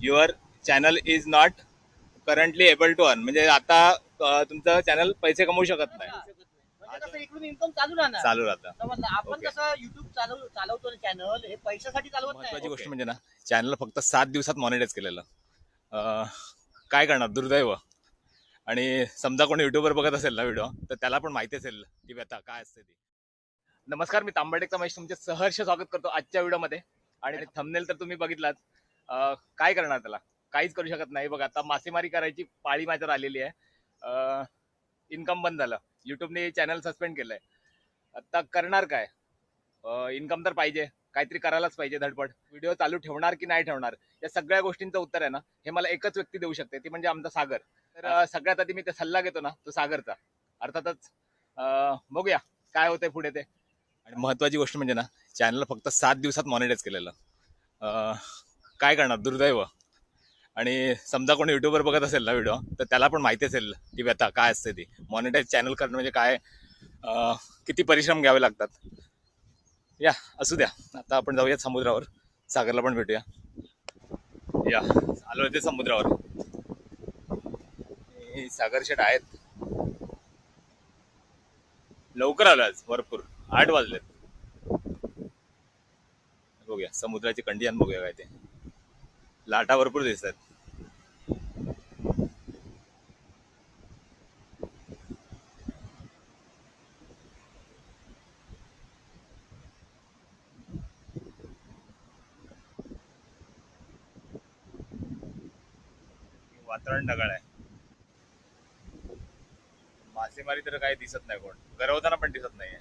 Your channel is not currently able to earn म्हणजे आता तुमचं चॅनल पैसे कमवू शकत नाही. म्हणजे कसं इकडून इन्कम चालू राहणार. चालू राहतं. आपण ओके. कसं युट्यूब चालव चालवतो चॅनल हे पैशासाठी चालवत महत्वाची गोष्ट म्हणजे ना चॅनल फक्त सात दिवसात मॉनिटाईज केलेलं. काय करणार? दुर्दैव. आणि समजा कोणी युट्यूबवर बघत असेल ना व्हिडिओ तर त्याला पण माहिती असेल की व्यथा काय असते ती. नमस्कार मी तांबडेचा महेश तुमचे सहर्ष स्वागत करतो आजच्या व्हिडिओमध्ये आणि थंबनेल तर तुम्ही बघितलात. काय करणार त्याला? काहीच करू शकत नाही. बघ आता मासेमारी करायची पाळी माझ्यावर आलेली आहे. इन्कम बंद झालं. युट्यूबने चॅनल सस्पेंड केलंय. आता करणार काय? इन्कम तर पाहिजे. काहीतरी करायलाच पाहिजे धडपड. व्हिडिओ चालू ठेवणार की नाही ठेवणार? या सगळ्या गोष्टींचं उत्तर आहे ना. हे मला एकच व्यक्ती देऊ शकते. ती म्हणजे आमचा सागर. तर सगळ्यात आधी मी ते सल्ला घेतो ना तो सागरचा. अर्थातच बघूया काय होतंय पुढे ते. आणि महत्वाची गोष्ट म्हणजे ना चॅनल फक्त सात दिवसात मॉनिटाईज केलेलं. काय करणार? दुर्दैव. आणि समजा कोणी युट्यूबवर बघत असेल ना व्हिडिओ तर त्याला पण माहिती असेल ती व्यथा काय असते ती. मॉनिटाईज चॅनल करणं म्हणजे काय? किती परिश्रम घ्यावे लागतात? या असू द्या. आता आपण जाऊया समुद्रावर. सागरला पण भेटूया. या आलो ते समुद्रावर. सागर शेट आहेत. लवकर आलो आज भरपूर. आठ वाजलेत. बघूया समुद्राची कंडिशन बघूया काय ते. लाटा भरपूर दिसत आहेत. वातावरण ढगाळ आहे. मासेमारी तर काही दिसत नाही कोण. गरवताना पण दिसत नाहीये.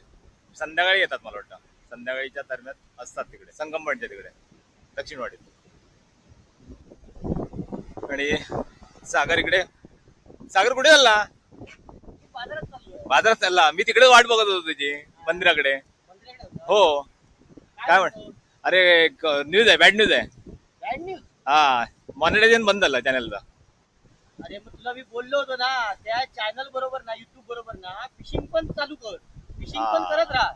संध्याकाळी येतात मला वाटतं. संध्याकाळीच्या दरम्यान असतात तिकडे. संगमपणच्या तिकडे. दक्षिणवाडीत. आणि सागर इकडे. सागर कुठे चालला? बाजारात चालला. मी तिकडे वाट बघत होतो तुझी मंदिराकडे. हो. काय म्हण? अरे न्यूज आहे बॅड न्यूज आहे. हा. मॉनिटायझेशन बंद झालं चॅनलचा अरे मग तुला मी बोललो होतो ना त्या चॅनल बरोबर ना युट्यूब बरोबर ना फिशिंग पण चालू कर. फिशिंग पण. करत राहा.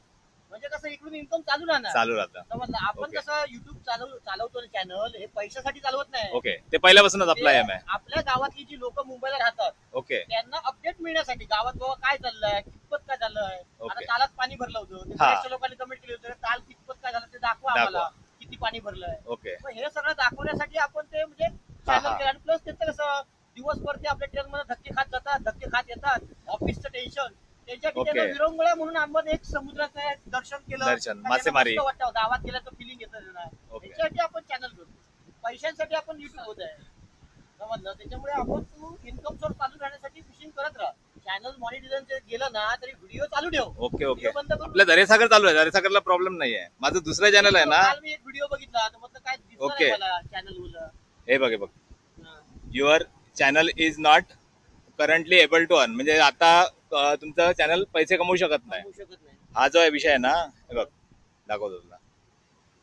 म्हणजे कसं इकडून इन्कम चालू राहणार. चालू राहतं. समजलं आपण. कसं युट्यूब चालव चालवतो चॅनल हे पैशासाठी चालवत नाही. ओके ते पहिल्यापासूनच आपला एम आहे. आपल्या गावातली जी लोक मुंबईला राहतात ओके त्यांना अपडेट मिळण्यासाठी गावात बाबा काय चाललंय कितपत काय झालंय आता. कालच पाणी भरलं होतं. ते हा. बऱ्याचशा लोकांनी कमेंट केली होती काल कितपत काय झालं ते दाखवा दाखवा. आम्हाला किती पाणी भरलंय. ओके मग हे सगळं दाखवण्यासाठी आपण ते म्हणजे हा, चॅनल. केलं. आणि प्लस त्याचं कसं दिवसभर ते आपल्या ट्रेन मध्ये धक्के खात जातात धक्के खात येतात. ऑफिसचं टेन्शन त्यांच्यासाठी ओके. त्यांना विरंगुळा म्हणून आपण एक समुद्राचं दर्शन केलं. दर्शन, मासेमारी. मस्त वाटतं गावात गेलं तर फिलिंग येतं ओके. त्याच्यासाठी आपण चॅनल करतो पैशांसाठी आपण युट्यूब होत आहे. समजलं त्याच्यामुळे आपण तू इन्कम सोर्स चालू राहण्यासाठी फिशिंग करत राहा. चॅनल मॉनिटायझेशन गेलं ना तरी व्हिडिओ चालू ठेव. Okay okay. व्हिडिओ बंद करून आपलं दरेसागर चालू आहे. दरेसागरला प्रॉब्लेम नाही आहे माझं दुसरं चॅनल आहे ना. काल मी एक व्हिडिओ बघितला. तर म्हटलं काय दिसलं ओके. नाही मला चॅनल हे बघ हे बघ. Your channel is not currently able to earn म्हणजे आता तुमचं चॅनल पैसे कमवू शकत नाही. हा जो आहे विषय आहे ना हे बघ दाखवतो तुला.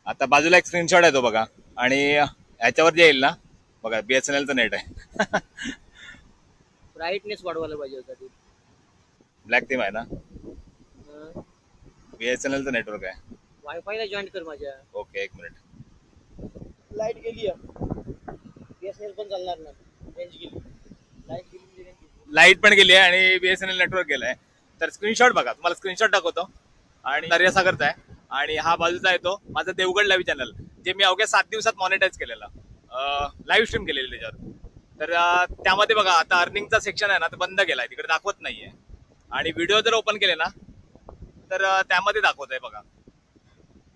आता बाजूला एक स्क्रीनशॉट आहे तो बघा. आणि ह्याच्यावर जे येईल ना बघा बी एस एन एलचं नेट आहे. ब्राईटनेस वाढवायला पाहिजे होता ते. ब्लॅक थीम आहे ना? बी एस एन एलचं नेटवर्क आहे. वायफायला जॉईन कर माझ्या. ओके एक मिनिट लाइट गेली बीएसएनएल पण चालणार नाही. रेंज गेली. लाइट गेली. लाइट पण गेली आहे आणि बीएसएनएल नेटवर्क गेलाय तर स्क्रीनशॉट बघा. तुम्हाला स्क्रीनशॉट दाखवतो. आणि दर्यासागरचा आहे. आणि हा बाजूचा आहे तो. माझा देवगड लाईव्ह चॅनल जे मी अवघ्या सात दिवसात मॉनिटाईज केलेलं. लाईव्ह स्ट्रीम केलेली त्याच्यावर. तर त्यामध्ये बघा आता अर्निंगचा सेक्शन आहे ना ते बंद केलाय. तिकडे दाखवत नाहीये. आणि व्हिडिओ जर ओपन केले ना तर त्यामध्ये दाखवत आहे बघा.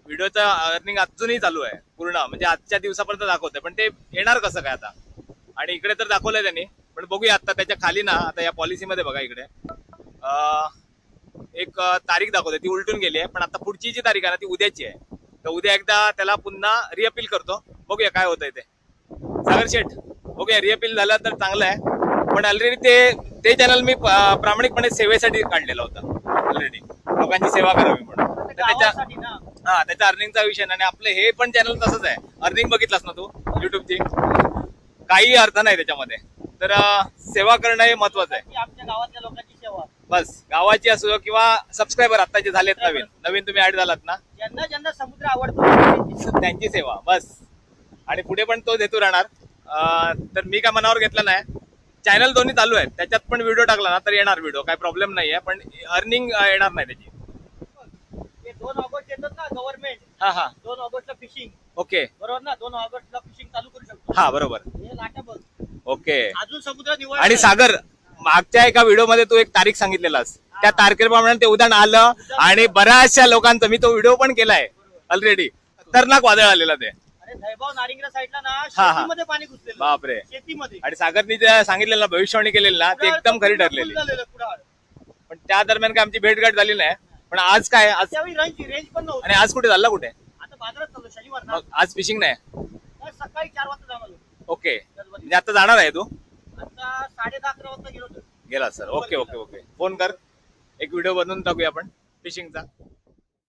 व्हिडिओचं अर्निंग अजूनही चालू आहे. पूर्ण. म्हणजे आजच्या दिवसापर्यंत दाखवतंय. पण ते येणार कसं काय आता? आणि इकडे तर दाखवलंय त्यांनी. पण बघूया आता त्याच्याखाली ना आता या पॉलिसीमध्ये बघा इकडे. एक तारीख दाखवते ती उलटून गेली आहे पण आता पुढची जी तारीख आहे ना ती उद्याची आहे. तर उद्या एकदा त्याला पुन्हा रिअपील करतो. बघूया काय होतंय ते. सागर शेठ बघूया रिअपील झालं तर चांगलं आहे. पण ऑलरेडी ते ते चॅनल मी प्रामाणिकपणे सेवेसाठी काढलेलं होतं. ऑलरेडी लोकांची सेवा करावी म्हणून. त्याच्या हा त्याच्या अर्निंगचा विषय नाही. आणि आपलं हे पण चॅनल तसंच आहे. अर्निंग बघितलास ना तू? युट्यूबची काही अर्थ नाही त्याच्यामध्ये. तर सेवा करणं हे महत्वाचं आहे. ती आमच्या गावातल्या लोकांची सेवा. बस गावाची असो किंवा सबस्क्रायबर आता जे झालेत नवीन. नवीन तुम्ही ऍड झालात ना? ज्यांना ज्यांना समुद्र आवडतो त्यांची सेवा. बस. आणि पुढे पण तोच हेतू राहणार. तर मी काय मनावर घेतलं नाही. चॅनल दोन्ही चालू आहेत. त्याच्यात पण व्हिडिओ टाकला ना तर येणार व्हिडिओ काय प्रॉब्लेम नाही आहे पण अर्निंग येणार नाही त्याची. ते दोन ऑगस्ट येतात ना गव्हर्नमेंट हा हा. दोन ऑगस्टला फिशिंग ओके बरोबर ना? दोन ऑगस्टला फिशिंग चालू करू शकतो. हा बरोबर. ओके. अजून समुद्र निवड आणि सागर मागच्या एका व्हिडिओमध्ये तू एक तारीख सांगितलेलास. त्या तारखेप्रमाणे ते उदाहरण आलं आणि बऱ्याचशा लोकांचं मी तो व्हिडिओ पण केलाय ऑलरेडी खतरनाक वादळ आलेलं ते. अरे धैबाव नारिंगरा साईडला ना हा. शेतीमध्ये पाणी घुसलेलं. बापरे. शेतीमध्ये. आणि सागरनी जे सांगितलेलं ना भविष्यवाणी केलेली ना ती एकदम खरी ठरलेली. फुल झालेलं कुडाळ. पण त्या दरम्यान काय आमची भेटघाट झाली नाही. पण आज काय आज त्यावेळी रेंज रेंज पण नव्हती. आणि आज कुठे चालला कुठे? आता बाजारात चाललो शनिवार ना. मग आज फिशिंग नाही. सकाळी चार वाजता जाणार होतो ओके. म्हणजे आता जाणार आहे तू? आता साडे दहा अकरा वाजता गेलो होतो. गेला sir. Okay okay okay. Phone कर. एक व्हिडिओ बनवून टाकूया आपण. फिशिंगचा.